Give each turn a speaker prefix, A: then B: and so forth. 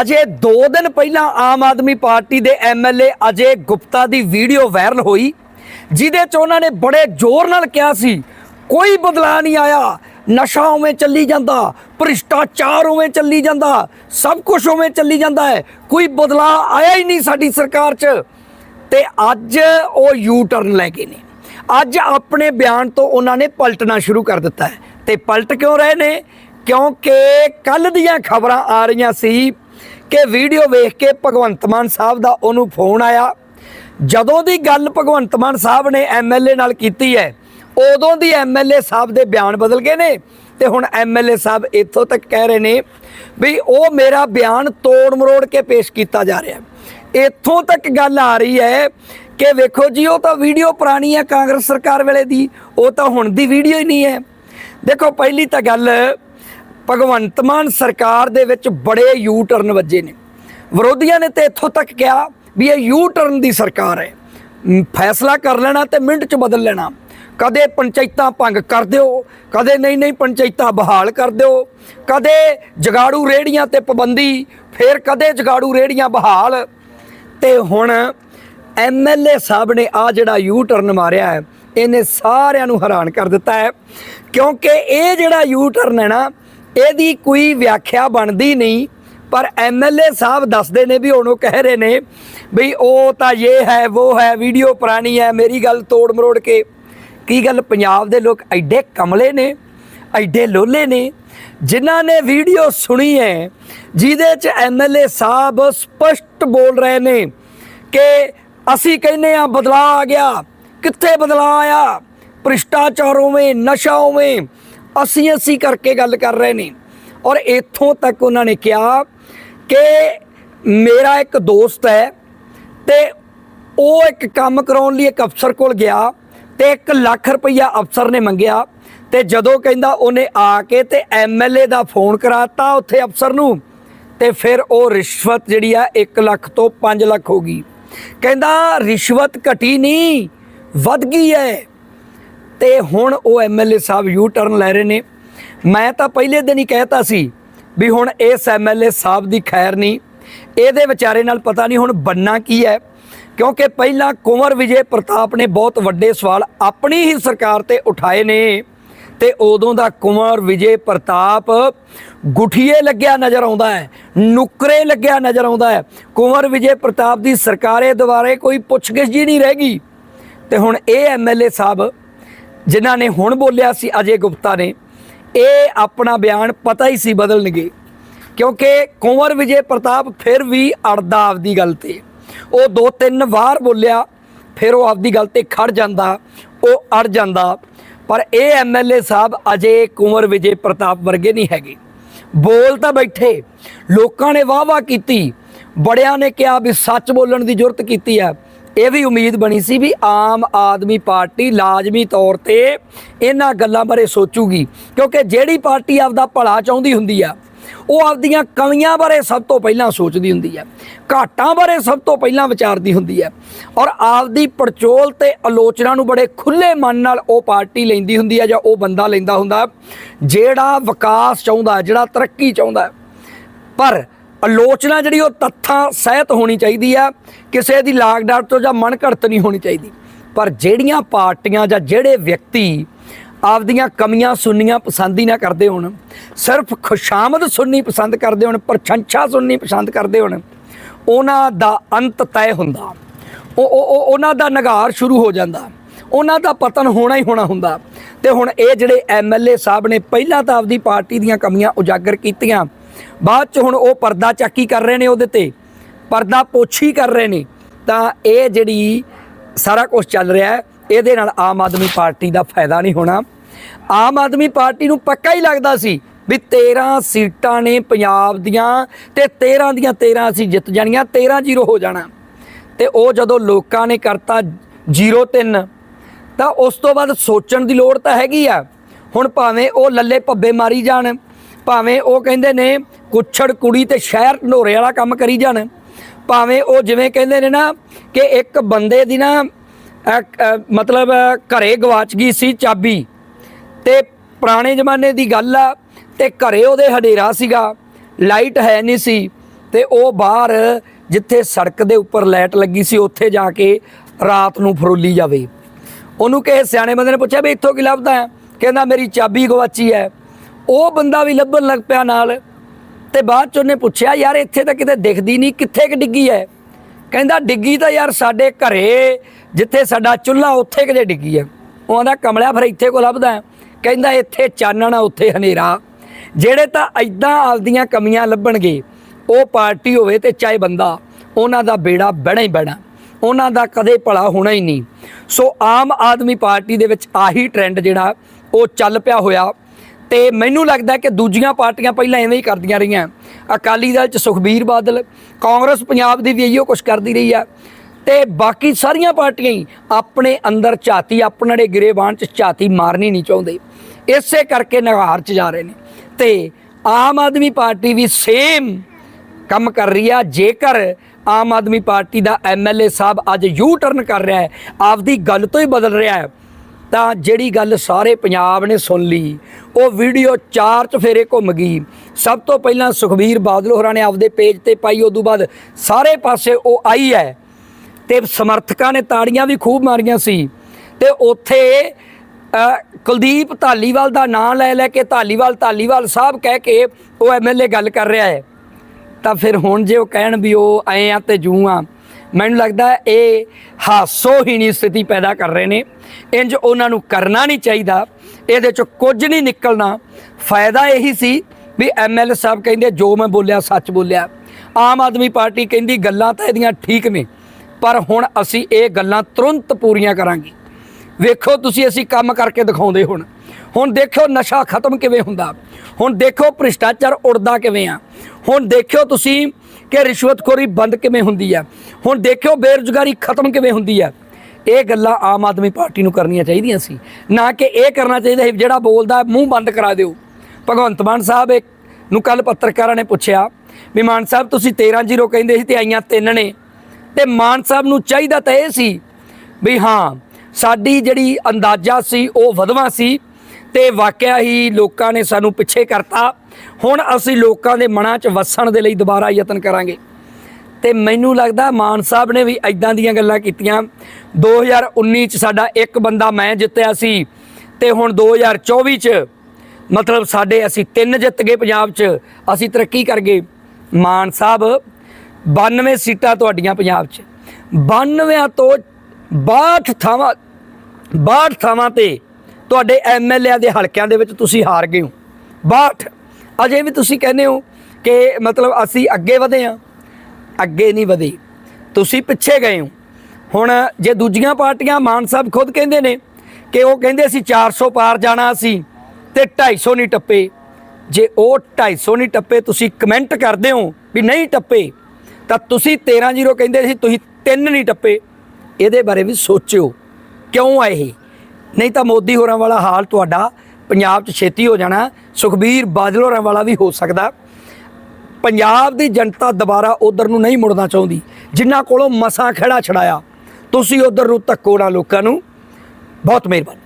A: ਅਜੇ 2 ਦਿਨ ਪਹਿਲਾਂ ਆਮ ਆਦਮੀ ਪਾਰਟੀ ਦੇ ਐਮਐਲਏ ਅਜੇ ਗੁਪਤਾ ਦੀ ਵੀਡੀਓ ਵਾਇਰਲ ਹੋਈ, ਜਿਹਦੇ ਚ ਉਹਨਾਂ ਨੇ ਬੜੇ ਜ਼ੋਰ ਨਾਲ ਕਿਹਾ ਸੀ, ਕੋਈ ਬਦਲਾਅ ਨਹੀਂ ਆਇਆ, ਨਸ਼ਾ ਉਵੇਂ ਚੱਲੀ ਜਾਂਦਾ, ਭ੍ਰਿਸ਼ਟਾਚਾਰ ਉਵੇਂ ਚੱਲੀ ਜਾਂਦਾ, ਸਭ ਕੁਝ ਉਵੇਂ ਚੱਲੀ ਜਾਂਦਾ ਹੈ, ਕੋਈ ਬਦਲਾਅ ਆਇਆ ਹੀ ਨਹੀਂ ਸਾਡੀ ਸਰਕਾਰ 'ਚ। ਤੇ ਅੱਜ ਉਹ ਯੂ ਟਰਨ ਲੈ ਕੇ ਨੇ। ਅੱਜ ਆਪਣੇ ਬਿਆਨ ਤੋਂ ਉਹਨਾਂ ਨੇ ਪਲਟਣਾ ਸ਼ੁਰੂ ਕਰ ਦਿੱਤਾ ਹੈ। ਤੇ ਪਲਟ ਕਿਉਂ ਰਹੇ ਨੇ? ਕਿਉਂਕਿ ਕੱਲ ਦੀਆਂ ਖਬਰਾਂ ਆ ਰਹੀਆਂ ਸੀ ਕਿ ਵੀਡੀਓ ਵੇਖ ਕੇ ਭਗਵੰਤ ਮਾਨ ਸਾਹਿਬ ਦਾ ਉਹਨੂੰ ਫੋਨ ਆਇਆ। ਜਦੋਂ ਦੀ ਗੱਲ ਭਗਵੰਤ ਮਾਨ ਸਾਹਿਬ ਨੇ ਐਮਐਲਏ ਨਾਲ ਕੀਤੀ ਹੈ, ਉਦੋਂ ਦੀ ਐਮਐਲਏ ਸਾਹਿਬ ਦੇ ਬਿਆਨ ਬਦਲ ਗਏ ਨੇ। ਤੇ ਹੁਣ ਐਮਐਲਏ ਸਾਹਿਬ ਇੱਥੋਂ ਤੱਕ ਕਹਿ ਰਹੇ ਨੇ ਵੀ ਉਹ ਮੇਰਾ ਬਿਆਨ ਤੋੜ ਮਰੋੜ ਕੇ ਪੇਸ਼ ਕੀਤਾ ਜਾ ਰਿਹਾ ਹੈ। ਇੱਥੋਂ ਤੱਕ ਗੱਲ ਆ ਰਹੀ ਹੈ ਕਿ ਵੇਖੋ ਜੀ, ਉਹ ਤਾਂ ਵੀਡੀਓ ਪੁਰਾਣੀ ਹੈ ਕਾਂਗਰਸ ਸਰਕਾਰ ਵੇਲੇ ਦੀ, ਉਹ ਤਾਂ ਹੁਣ ਦੀ ਵੀਡੀਓ ਹੀ ਨਹੀਂ ਹੈ। ਦੇਖੋ, ਪਹਿਲੀ ਤਾਂ ਗੱਲ ਭਗਵੰਤ ਮਾਨ ਸਰਕਾਰ ਦੇ ਵਿੱਚ ਬੜੇ ਯੂ ਟਰਨ ਵੱਜੇ ਨੇ। ਵਿਰੋਧੀਆਂ ਨੇ ਤੇ ਇੱਥੋਂ ਤੱਕ ਕਿਹਾ ਵੀ ਇਹ ਯੂ ਟਰਨ ਦੀ ਸਰਕਾਰ ਹੈ। ਫੈਸਲਾ ਕਰ ਲੈਣਾ ਤੇ ਮਿੰਟ 'ਚ ਬਦਲ ਲੈਣਾ। ਕਦੇ ਪੰਚਾਇਤਾਂ ਭੰਗ ਕਰ ਦਿਓ, ਕਦੇ ਨਹੀਂ ਨਹੀਂ ਪੰਚਾਇਤਾਂ ਬਹਾਲ ਕਰ ਦਿਓ, ਕਦੇ ਜਗਾੜੂ ਰੇੜੀਆਂ ਤੇ ਪਾਬੰਦੀ, ਫਿਰ ਕਦੇ ਜਗਾੜੂ ਰੇੜੀਆਂ ਬਹਾਲ। ਤੇ ਹੁਣ ਐਮਐਲਏ ਸਾਹਿਬ ਨੇ ਆ ਜਿਹੜਾ ਯੂ ਟਰਨ ਮਾਰਿਆ ਹੈ, ਇਹਨੇ ਸਾਰਿਆਂ ਨੂੰ ਹੈਰਾਨ ਕਰ ਦਿੱਤਾ ਹੈ। ਕਿਉਂਕਿ ਇਹ ਜਿਹੜਾ ਯੂ ਟਰਨ ਹੈ ਨਾ ਇਹਦੀ ਕੋਈ ਵਿਆਖਿਆ ਬਣਦੀ ਨਹੀਂ, ਪਰ ਐਮਐਲਏ ਸਾਹਿਬ ਦੱਸਦੇ ਨੇ ਵੀ ਹੁਣ ਉਹ ਕਹਿ ਰਹੇ ਨੇ ਵੀ ਉਹ ਤਾਂ ਇਹ ਹੈ, ਉਹ ਹੈ, ਵੀਡੀਓ ਪੁਰਾਣੀ ਹੈ, ਮੇਰੀ ਗੱਲ ਤੋੜ ਮਰੋੜ ਕੇ। ਕੀ ਗੱਲ ਪੰਜਾਬ ਦੇ ਲੋਕ ਐਡੇ ਕਮਲੇ ਨੇ, ਐਡੇ ਲੋਲੇ ਨੇ, ਜਿਨ੍ਹਾਂ ਨੇ ਵੀਡੀਓ ਸੁਣੀ ਹੈ, ਜਿਹਦੇ ਚ ਐਮਐਲਏ ਸਾਹਿਬ ਸਪਸ਼ਟ ਬੋਲ ਰਹੇ ਨੇ ਕਿ ਅਸੀਂ ਕਹਿੰਦੇ ਆ ਬਦਲਾਅ ਆ ਗਿਆ। ਕਿੱਥੇ ਬਦਲਾਅ ਆਇਆ? ਭ੍ਰਿਸ਼ਟਾਚਾਰ ਉਵੇਂ, ਨਸ਼ਾ ਉਵੇਂ ਅਸੀਂ ਅਸੀਂ ਕਰਕੇ ਗੱਲ ਕਰ ਰਹੇ ਨੇ। ਔਰ ਇੱਥੋਂ ਤੱਕ ਉਹਨਾਂ ਨੇ ਕਿਹਾ ਕਿ ਮੇਰਾ ਇੱਕ ਦੋਸਤ ਹੈ ਤੇ ਉਹ ਇੱਕ ਕੰਮ ਕਰਾਉਣ ਲਈ ਇੱਕ ਅਫਸਰ ਕੋਲ ਗਿਆ ਤੇ 1 ਲੱਖ ਰੁਪਈਆ ਅਫਸਰ ਨੇ ਮੰਗਿਆ ਤੇ ਜਦੋਂ ਕਹਿੰਦਾ ਉਹਨੇ ਆ ਕੇ ਤੇ ਐਮਐਲਏ ਦਾ ਫੋਨ ਕਰਾਤਾ ਉੱਥੇ ਅਫਸਰ ਨੂੰ ਤੇ ਫਿਰ ਉਹ ਰਿਸ਼ਵਤ ਜਿਹੜੀ ਆ 1 ਲੱਖ ਤੋਂ 5 ਲੱਖ ਹੋ ਗਈ। ਕਹਿੰਦਾ ਰਿਸ਼ਵਤ ਘਟੀ ਨਹੀਂ, ਵੱਧ ਗਈ ਹੈ। ਤੇ ਹੁਣ ਉਹ ਐਮਐਲਏ ਸਾਹਿਬ ਯੂ ਟਰਨ ਲੈ ਰਹੇ ਨੇ। ਮੈਂ ਤਾਂ ਪਹਿਲੇ ਦਿਨ ਹੀ ਕਹਿਤਾ ਸੀ ਵੀ ਹੁਣ ਇਸ ਐਮਐਲਏ ਸਾਹਿਬ ਦੀ ਖੈਰ ਨਹੀਂ। ਇਹਦੇ ਵਿਚਾਰੇ ਨਾਲ ਪਤਾ ਨਹੀਂ ਹੁਣ ਬੰਨਾ ਕੀ ਹੈ। ਕਿਉਂਕਿ ਪਹਿਲਾਂ ਕੁੰਵਰ ਵਿਜੇ ਪ੍ਰਤਾਪ ਨੇ ਬਹੁਤ ਵੱਡੇ ਸਵਾਲ ਆਪਣੀ ਹੀ ਸਰਕਾਰ ਤੇ ਉਠਾਏ ਨੇ। ਤੇ ਉਦੋਂ ਦਾ ਕੁੰਵਰ ਵਿਜੇ ਪ੍ਰਤਾਪ ਗੁਠੀਏ ਲੱਗਿਆ ਨਜ਼ਰ ਆਉਂਦਾ ਹੈ, ਨੁਕਰੇ ਲੱਗਿਆ ਨਜ਼ਰ ਆਉਂਦਾ ਹੈ। ਕੁੰਵਰ ਵਿਜੇ ਪ੍ਰਤਾਪ ਦੀ ਸਰਕਾਰੇ ਦੁਆਰੇ ਕੋਈ ਪੁੱਛਗਿੱਛ ਜੀ ਨਹੀਂ ਰਹਿ ਗਈ। ਤੇ ਹੁਣ ਇਹ ਐਮਐਲਏ ਸਾਹਿਬ ਜਿਨ੍ਹਾਂ ਨੇ ਹੁਣ ਬੋਲਿਆ ਸੀ ਅਜੇ ਗੁਪਤਾ ਨੇ, ਇਹ ਆਪਣਾ ਬਿਆਨ ਪਤਾ ਹੀ ਸੀ ਬਦਲਣਗੇ। ਕਿਉਂਕਿ ਕੁੰਵਰ ਵਿਜੇ ਪ੍ਰਤਾਪ ਫਿਰ ਵੀ ਅੜਦਾ ਆਪਦੀ ਗੱਲ ਤੇ। ਉਹ ਦੋ ਤਿੰਨ ਵਾਰ ਬੋਲਿਆ, ਫਿਰ ਉਹ ਆਪਦੀ ਗੱਲ ਤੇ ਖੜ ਜਾਂਦਾ, ਉਹ ਅੜ ਜਾਂਦਾ। ਪਰ ਇਹ ਐਮਐਲਏ ਸਾਹਿਬ ਅਜੇ ਕੁੰਵਰ ਵਿਜੇ ਪ੍ਰਤਾਪ ਵਰਗੇ ਨਹੀਂ ਹੈਗੇ। ਬੋਲ ਤਾਂ ਬੈਠੇ, ਲੋਕਾਂ ਨੇ ਵਾਹ ਵਾਹ ਕੀਤੀ। ਬੜਿਆਂ ਨੇ ਕਿਹਾ ਵੀ ਸੱਚ ਬੋਲਣ ਦੀ ਜ਼ਰੂਰਤ ਕੀਤੀ ਹੈ। ਇਹ ਵੀ ਉਮੀਦ ਬਣੀ ਸੀ ਵੀ ਆਮ ਆਦਮੀ ਪਾਰਟੀ ਲਾਜ਼ਮੀ ਤੌਰ ਤੇ ਇਹਨਾਂ ਗੱਲਾਂ ਬਾਰੇ ਸੋਚੂਗੀ, ਕਿਉਂਕਿ ਜਿਹੜੀ ਪਾਰਟੀ ਆਪਦਾ ਭਲਾ ਚਾਹੁੰਦੀ ਹੁੰਦੀ ਆ, ਉਹ ਆਪਦੀਆਂ ਕਮੀਆਂ ਬਾਰੇ ਸਭ ਤੋਂ ਪਹਿਲਾਂ ਸੋਚਦੀ ਹੁੰਦੀ ਹੈ ਘਾਟਾਂ ਬਾਰੇ ਸਭ ਤੋਂ ਪਹਿਲਾਂ ਵਿਚਾਰਦੀ ਹੁੰਦੀ ਹੈ ਔਰ ਆਪਦੀ ਪੜਚੋਲ ਤੇ ਆਲੋਚਨਾ ਨੂੰ ਬੜੇ ਖੁੱਲੇ ਮਨ ਨਾਲ ਉਹ ਪਾਰਟੀ ਲੈਂਦੀ ਹੁੰਦੀ ਹੈ ਜਾਂ ਉਹ ਬੰਦਾ ਲੈਂਦਾ ਹੁੰਦਾ, ਜਿਹੜਾ ਵਿਕਾਸ ਚਾਹੁੰਦਾ, ਜਿਹੜਾ ਤਰੱਕੀ ਚਾਹੁੰਦਾ। ਪਰ ਆਲੋਚਨਾ ਜਿਹੜੀ ਉਹ ਤੱਥਾਂ ਸਹਿਤ ਹੋਣੀ ਚਾਹੀਦੀ ਆ, ਕਿਸੇ ਦੀ ਲਾਗਡਾਟ ਤੋਂ ਜਾਂ ਮਨ ਘੜਤ ਨਹੀਂ ਹੋਣੀ ਚਾਹੀਦੀ। ਪਰ ਜਿਹੜੀਆਂ ਪਾਰਟੀਆਂ ਜਾਂ ਜਿਹੜੇ ਵਿਅਕਤੀ ਆਪਦੀਆਂ ਕਮੀਆਂ ਸੁਣਨੀਆਂ ਪਸੰਦ ਹੀ ਨਾ ਕਰਦੇ ਹੋਣ, ਸਿਰਫ ਖੁਸ਼ਾਮਦ ਸੁਣਨੀ ਪਸੰਦ ਕਰਦੇ ਹੋਣ, ਪ੍ਰਸ਼ੰਸਾ ਸੁਣਨੀ ਪਸੰਦ ਕਰਦੇ ਹੋਣ, ਉਹਨਾਂ ਦਾ ਅੰਤ ਤੈਅ ਹੁੰਦਾ। ਉਹ ਉਹ, ਉਹ- ਉਹਨਾਂ ਦਾ ਨਗਾਰ ਸ਼ੁਰੂ ਹੋ ਜਾਂਦਾ। ਉਹਨਾਂ ਦਾ ਪਤਨ ਹੋਣਾ ਹੀ ਹੋਣਾ ਹੁੰਦਾ। ਤੇ ਹੁਣ ਇਹ ਜਿਹੜੇ ਐਮਐਲਏ ਸਾਹਿਬ ਨੇ ਪਹਿਲਾਂ ਤਾਂ ਆਪਦੀ ਪਾਰਟੀ ਦੀਆਂ ਕਮੀਆਂ ਉਜਾਗਰ ਕੀਤੀਆਂ ਬਾਅਦ ਚ ਹੁਣ ਉਹ ਪਰਦਾ ਚੱਕੀ ਕਰ ਰਹੇ ਨੇ ਉਹਦੇ ਤੇ, ਪਰਦਾ ਪੋਛੀ ਕਰ ਰਹੇ ਨੇ, ਤਾਂ ਇਹ ਜਿਹੜੀ ਸਾਰਾ ਕੁਝ ਚੱਲ ਰਿਹਾ ਹੈ, ਇਹਦੇ ਨਾਲ ਆਮ ਆਦਮੀ ਪਾਰਟੀ ਦਾ ਫਾਇਦਾ ਨਹੀਂ ਹੋਣਾ। ਆਮ ਆਦਮੀ ਪਾਰਟੀ ਨੂੰ ਪੱਕਾ ਹੀ ਲੱਗਦਾ ਸੀ ਵੀ 13 ਸੀਟਾਂ ਨੇ ਪੰਜਾਬ ਦੀਆਂ ਤੇ 13 ਦੀਆਂ 13 ਅਸੀਂ ਜਿੱਤ ਜਾਣੀਆਂ 13 ਜ਼ੀਰੋ ਹੋ ਜਾਣਾ। ਤੇ ਉਹ ਜਦੋਂ ਲੋਕਾਂ ਨੇ ਕਰਤਾ 03 ਤਾਂ ਉਸ ਤੋਂ ਬਾਅਦ ਸੋਚਣ ਦੀ ਲੋੜ ਤਾਂ ਹੈਗੀ ਆ, ਹੁਣ ਭਾਵੇਂ ਉਹ ਲੱਲੇ ਭੱਬੇ ਮਾਰੀ ਜਾਣ ਭਾਵੇਂ ਉਹ ਕਹਿੰਦੇ ਨੇ ਕੁੱਛੜ ਕੁੜੀ ਤੇ ਸ਼ਹਿਰ ਢੋਰੇ ਵਾਲਾ ਕੰਮ ਕਰੀ ਜਾਣ, ਭਾਵੇਂ ਉਹ ਜਿਵੇਂ ਕਹਿੰਦੇ ਨੇ ਨਾ ਕਿ ਇੱਕ ਬੰਦੇ ਦੀ ਨਾ ਮਤਲਬ ਘਰੇ ਗਵਾਚ ਗਈ ਸੀ ਚਾਬੀ ਤੇ ਪੁਰਾਣੇ ਜ਼ਮਾਨੇ ਦੀ ਗੱਲ ਆ ਤੇ ਘਰੇ ਉਹਦੇ ਹਨੇਰਾ ਸੀਗਾ, ਲਾਈਟ ਹੈ ਨਹੀਂ ਸੀ ਤੇ ਉਹ ਬਾਹਰ ਜਿੱਥੇ ਸੜਕ ਦੇ ਉੱਪਰ ਲਾਈਟ ਲੱਗੀ ਸੀ ਉੱਥੇ ਜਾ ਕੇ ਰਾਤ ਨੂੰ ਫਰੋਲੀ ਜਾਵੇ। ਉਹਨੂੰ ਕਿਸੇ ਸਿਆਣੇ ਬੰਦੇ ਨੇ ਪੁੱਛਿਆ ਵੀ ਇੱਥੋਂ ਕੀ ਲੱਭਦਾ ਹੈ? ਕਹਿੰਦਾ ਮੇਰੀ ਚਾਬੀ ਗਵਾਚੀ ਹੈ। ਉਹ ਬੰਦਾ ਵੀ ਲੱਭਣ ਲੱਗ ਪਿਆ ਨਾਲ ਤੇ ਬਾਅਦ ਚ ਉਹਨੇ ਪੁੱਛਿਆ, ਯਾਰ, ਇੱਥੇ ਤਾਂ ਕਿਤੇ ਦਿਖਦੀ ਨਹੀਂ, ਕਿੱਥੇ ਕਿ ਡਿੱਗੀ ਹੈ ਕਹਿੰਦਾ, ਡਿੱਗੀ ਤਾਂ ਯਾਰ ਸਾਡੇ ਘਰੇ, ਜਿੱਥੇ ਸਾਡਾ ਚੁੱਲ੍ਹਾ, ਉੱਥੇ ਕਿਤੇ ਡਿੱਗੀ ਹੈ ਉਹ ਆਂਦਾ, ਕਮਲਿਆ, ਫਿਰ ਇੱਥੇ ਕੋ ਲੱਭਦਾ ਕਹਿੰਦਾ, ਇੱਥੇ ਚਾਨਣਾ ਉੱਥੇ ਹਨੇਰਾ। ਜਿਹੜੇ ਤਾਂ ਐਦਾਂ ਆਪਦੀਆਂ ਕਮੀਆਂ ਲੱਭਣਗੇ, ਉਹ ਪਾਰਟੀ ਹੋਵੇ ਤੇ ਚਾਹੇ ਬੰਦਾ, ਉਹਨਾਂ ਦਾ ਬੇੜਾ ਬਹਿਣਾ ਹੀ ਬਹਿਣਾ। ਉਹਨਾਂ ਦਾ ਕਦੇ ਭਲਾ ਹੋਣਾ ਹੀ ਨਹੀਂ। ਸੋ ਆਮ ਆਦਮੀ ਪਾਰਟੀ ਦੇ ਵਿੱਚ ਆਹੀ ਟ੍ਰੈਂਡ ਜਿਹੜਾ, ਉਹ ਚੱਲ ਪਿਆ ਹੋਇਆ। ਤੇ ਮੈਨੂੰ ਲੱਗਦਾ ਕਿ ਦੂਜੀਆਂ ਪਾਰਟੀਆਂ ਪਹਿਲਾਂ ਐਵੇਂ ਹੀ ਕਰਦੀਆਂ ਰਹੀਆਂ। ਅਕਾਲੀ ਦਲ ਚ ਸੁਖਬੀਰ ਬਾਦਲ, ਕਾਂਗਰਸ ਪੰਜਾਬ ਦੀ ਵੀ ਇਹੋ ਕੁਝ ਕਰਦੀ ਰਹੀ ਆ। ਤੇ ਬਾਕੀ ਸਾਰੀਆਂ ਪਾਰਟੀਆਂ ਹੀ ਆਪਣੇ ਅੰਦਰ ਝਾਤੀ, ਆਪਣੇ ਗਰੇਬਾਨ ਚ ਝਾਤੀ ਮਾਰਨੀ ਨਹੀਂ ਚਾਹੁੰਦੇ। ਇਸੇ ਕਰਕੇ ਨਗਾਰ ਚ ਜਾ ਰਹੇ ਨੇ। ਤੇ ਆਮ ਆਦਮੀ ਪਾਰਟੀ ਵੀ ਸੇਮ ਕੰਮ ਕਰ ਰਹੀ ਆ। ਜੇਕਰ ਆਮ ਆਦਮੀ ਪਾਰਟੀ ਦਾ ਐਮਐਲਏ ਸਾਹਿਬ ਅੱਜ ਯੂ ਟਰਨ ਕਰ ਰਿਹਾ ਹੈ, ਆਪਦੀ ਗੱਲ ਤੋਂ ਹੀ ਬਦਲ ਰਿਹਾ ਹੈ ਤਾਂ ਜਿਹੜੀ ਗੱਲ ਸਾਰੇ ਪੰਜਾਬ ਨੇ ਸੁਣ ਲਈ, ਉਹ ਵੀਡੀਓ ਚਾਰ ਚਫੇਰੇ ਘੁੰਮ ਗਈ। ਸਭ ਤੋਂ ਪਹਿਲਾਂ ਸੁਖਬੀਰ ਬਾਦਲ ਹੋਰਾਂ ਨੇ ਆਪਦੇ ਪੇਜ ਤੇ ਪਾਈ, ਉਦੋਂ ਬਾਅਦ ਸਾਰੇ ਪਾਸੇ ਉਹ ਆਈ ਹੈ। ਤੇ ਸਮਰਥਕਾਂ ਨੇ ਤਾੜੀਆਂ ਵੀ ਖੂਬ ਮਾਰੀਆਂ ਸੀ। ਤੇ ਉੱਥੇ ਕੁਲਦੀਪ ਧਾਲੀਵਾਲ ਦਾ ਨਾਮ ਲੈ ਲੈ ਕੇ ਧਾਲੀਵਾਲ ਧਾਲੀਵਾਲ ਸਾਹਿਬ ਕਹਿ ਕੇ ਉਹ ਐਮਐਲਏ ਗੱਲ ਕਰ ਰਿਹਾ ਹੈ। ਤਾਂ ਫਿਰ ਹੁਣ ਜੇ ਉਹ ਕਹਿਣ ਵੀ ਉਹ ਐ ਆ ਤੇ ਜੂ ਆ ਮੈਨੂੰ ਲੱਗਦਾ ਇਹ ਹਾਸੋਹੀਣੀ ਸਥਿਤੀ ਪੈਦਾ ਕਰ ਰਹੇ ਨੇ। ਇੰਜ ਉਹਨਾਂ ਨੂੰ ਕਰਨਾ ਨਹੀਂ ਚਾਹੀਦਾ। ਇਹਦੇ 'ਚੋਂ ਕੁਝ ਨਹੀਂ ਨਿਕਲਣਾ। ਫਾਇਦਾ ਇਹੀ ਸੀ ਵੀ ਐਮਐਲ ਸਾਹਿਬ ਕਹਿੰਦੇ, ਜੋ ਮੈਂ ਬੋਲਿਆ, ਸੱਚ ਬੋਲਿਆ। ਆਮ ਆਦਮੀ ਪਾਰਟੀ ਕਹਿੰਦੀ, ਗੱਲਾਂ ਤਾਂ ਇਹਦੀਆਂ ਠੀਕ ਨੇ, ਪਰ ਹੁਣ ਅਸੀਂ ਇਹ ਗੱਲਾਂ ਤੁਰੰਤ ਪੂਰੀਆਂ ਕਰਾਂਗੇ। ਵੇਖੋ ਤੁਸੀਂ ਅਸੀਂ ਕੰਮ ਕਰਕੇ ਦਿਖਾਉਂਦੇ ਹੁਣ। ਹੁਣ ਦੇਖੋ ਨਸ਼ਾ ਖਤਮ ਕਿਵੇਂ ਹੁੰਦਾ। ਹੁਣ ਦੇਖੋ ਭ੍ਰਿਸ਼ਟਾਚਾਰ ਉੜਦਾ ਕਿਵੇਂ ਆ। ਹੁਣ ਦੇਖਿਓ ਤੁਸੀਂ ਕਿ ਰਿਸ਼ਵਤਖੋਰੀ ਬੰਦ ਕਿਵੇਂ ਹੁੰਦੀ ਆ। ਹੁਣ ਦੇਖਿਓ ਬੇਰੁਜ਼ਗਾਰੀ ਖਤਮ ਕਿਵੇਂ ਹੁੰਦੀ ਆ। ਇਹ ਗੱਲਾਂ ਆਮ ਆਦਮੀ ਪਾਰਟੀ ਨੂੰ ਕਰਨੀਆਂ ਚਾਹੀਦੀਆਂ ਸੀ। ਨਾ ਕਿ ਇਹ ਕਰਨਾ ਚਾਹੀਦਾ ਜਿਹੜਾ ਬੋਲਦਾ ਮੂੰਹ ਬੰਦ ਕਰਾ ਦਿਓ। ਭਗਵੰਤ ਮਾਨ ਸਾਹਿਬ ਇੱਕ ਨੂੰ ਕੱਲ ਪੱਤਰਕਾਰਾਂ ਨੇ ਪੁੱਛਿਆ ਵੀ, ਮਾਨ ਸਾਹਿਬ, ਤੁਸੀਂ 13 ਜ਼ੀਰੋ ਕਹਿੰਦੇ ਸੀ ਤੇ ਆਈਆਂ ਤਿੰਨ ਨੇ। ਤੇ ਮਾਨ ਸਾਹਿਬ ਨੂੰ ਚਾਹੀਦਾ ਤਾਂ ਇਹ ਸੀ ਵੀ ਹਾਂ, ਸਾਡੀ ਜਿਹੜੀ ਅੰਦਾਜ਼ਾ ਸੀ, ਉਹ ਵਧਵਾ ਸੀ ਤੇ ਵਾਕਿਆ ਹੀ ਲੋਕਾਂ ਨੇ ਸਾਨੂੰ ਪਿੱਛੇ ਕਰਤਾ। ਹੁਣ ਅਸੀਂ ਲੋਕਾਂ ਦੇ ਮਨਾਂ 'ਚ ਵਸਣ ਦੇ ਲਈ ਦੁਬਾਰਾ ਯਤਨ ਕਰਾਂਗੇ। ਤੇ ਮੈਨੂੰ ਲੱਗਦਾ ਮਾਨ ਸਾਹਿਬ ਨੇ ਵੀ ਐਦਾਂ ਦੀਆਂ ਗੱਲਾਂ ਕੀਤੀਆਂ। 2019 ਚ ਸਾਡਾ ਇੱਕ ਬੰਦਾ ਮੈਂ ਜਿੱਤਿਆ ਸੀ ਤੇ ਹੁਣ 2024 ਚ ਮਤਲਬ ਸਾਡੇ ਅਸੀਂ ਤਿੰਨ ਜਿੱਤ ਗਏ ਪੰਜਾਬ ਚ, ਅਸੀਂ ਤਰੱਕੀ ਕਰ ਗਏ। ਮਾਨ ਸਾਹਿਬ 92 ਸੀਟਾਂ ਤੁਹਾਡੀਆਂ ਪੰਜਾਬ ਚ। 92 ਤੋਂ 62 ਥਾਵਾਂ 62 ਥਾਵਾਂ ਤੇ ਤੁਹਾਡੇ ਐਮਐਲਏ ਦੇ ਹਲਕਿਆਂ ਦੇ ਵਿੱਚ ਤੁਸੀਂ ਹਾਰ ਗਏ ਹੋ। 62 ਅਜੇ ਵੀ ਤੁਸੀਂ ਕਹਿੰਦੇ ਹੋ ਕਿ ਮਤਲਬ ਅਸੀਂ ਅੱਗੇ ਵਧੇ ਹਾਂ। ਅੱਗੇ ਨਹੀਂ ਵਧੇ। ਤੁਸੀਂ ਪਿੱਛੇ ਗਏ ਹੋ। ਹੁਣ ਜੇ ਦੂਜੀਆਂ ਪਾਰਟੀਆਂ ਮਾਨ ਸਾਹਿਬ ਖੁਦ ਕਹਿੰਦੇ ਨੇ ਕਿ ਉਹ ਕਹਿੰਦੇ ਅਸੀਂ 400 ਪਾਰ ਜਾਣਾ ਸੀ ਤੇ 250 ਨਹੀਂ ਟੱਪੇ। ਜੇ ਉਹ 250 ਨਹੀਂ ਟੱਪੇ, ਤੁਸੀਂ ਕਮੈਂਟ ਕਰਦੇ ਹੋ ਵੀ ਨਹੀਂ ਟੱਪੇ, ਤਾਂ ਤੁਸੀਂ 13 ਜ਼ੀਰੋ ਕਹਿੰਦੇ ਸੀ, ਤੁਸੀਂ 3 ਨਹੀਂ ਟੱਪੇ। ਇਹਦੇ ਬਾਰੇ ਵੀ ਸੋਚਿਓ। ਕਿਉਂ ਆ ਇਹ? ਨਹੀਂ ਤਾਂ ਮੋਦੀ ਹੋਰਾਂ ਵਾਲਾ ਹਾਲ ਤੁਹਾਡਾ ਪੰਜਾਬ 'ਚ ਛੇਤੀ ਹੋ ਜਾਣਾ। ਸੁਖਬੀਰ ਬਾਦਲ ਹੋਰਾਂ ਵਾਲਾ ਵੀ ਹੋ ਸਕਦਾ। ਪੰਜਾਬ ਦੀ ਜਨਤਾ ਦੁਬਾਰਾ ਉਧਰ ਨੂੰ ਨਹੀਂ ਮੁੜਨਾ ਚਾਹੁੰਦੀ। ਜਿਨ੍ਹਾਂ ਕੋਲੋਂ ਮਸਾਂ ਖੜਾ ਛੜਾਇਆ ਤੁਸੀਂ ਉਧਰ ਨੂੰ ਧੱਕੋ ਨਾ ਲੋਕਾਂ ਨੂੰ। ਬਹੁਤ ਮਿਹਰਬਾਨੀ।